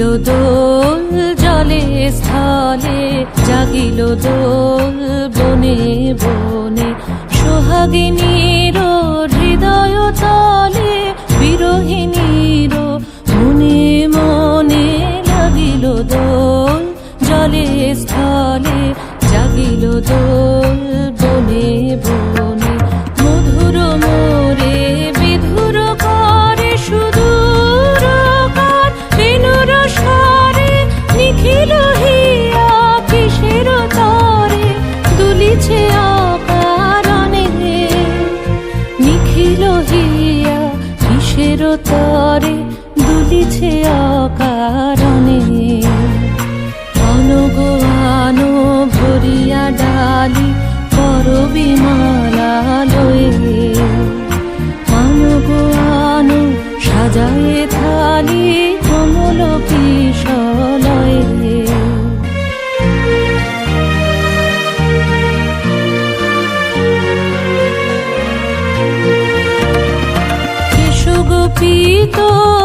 দোল জলে স্থলে জাগিল দোল। তরে দুলিছে অকারণে। অনুগান ভরিয়া ডালি করবি মালা লয়ে কেশগোপীত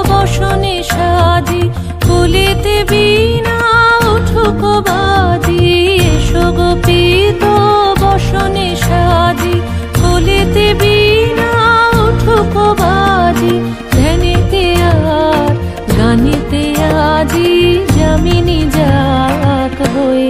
বসনে সাজি কুলিতে বিনা উঠুক বাজি। এসগোপীত বসনে সাজি কুলিতে বিনা উঠুক বাজি। ধ্যানেতে আর, গানেতে আজি জামিনী যাক হয়ে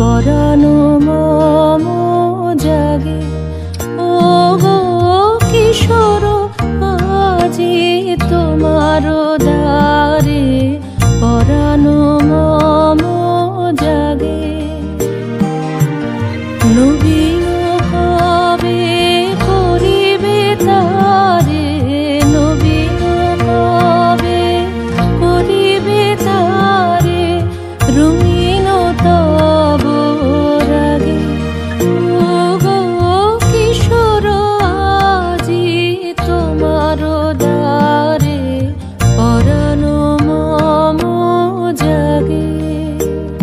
পরানো মম জাগে। ও কিশোর আজি তোমার দ্বারে